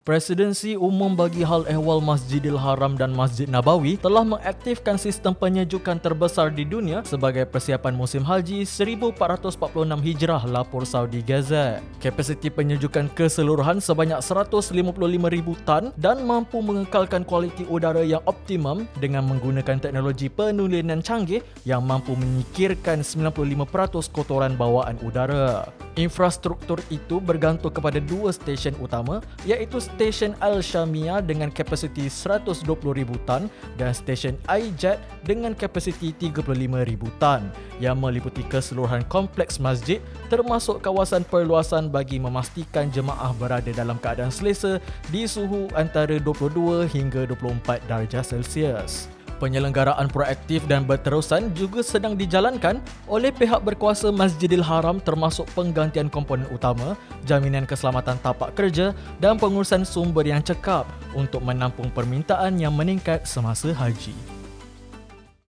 Presidensi Umum bagi Hal Ehwal Masjidil Haram dan Masjid Nabawi telah mengaktifkan sistem penyejukan terbesar di dunia sebagai persiapan musim haji 1446 Hijrah lapor Saudi Gazette. Kapasiti penyejukan keseluruhan sebanyak 155,000 tan dan mampu mengekalkan kualiti udara yang optimum dengan menggunakan teknologi penulinan canggih yang mampu menyikirkan 95% kotoran bawaan udara. Infrastruktur itu bergantung kepada dua stesen utama iaitu stesen Al-Shamia dengan kapasiti 120,000 tan dan stesen iJet dengan kapasiti 35,000 tan yang meliputi keseluruhan kompleks masjid termasuk kawasan perluasan bagi memastikan jemaah berada dalam keadaan selesa di suhu antara 22 hingga 24 darjah Celsius. Penyelenggaraan proaktif dan berterusan juga sedang dijalankan oleh pihak berkuasa Masjidil Haram termasuk penggantian komponen utama, jaminan keselamatan tapak kerja dan pengurusan sumber yang cekap untuk menampung permintaan yang meningkat semasa haji.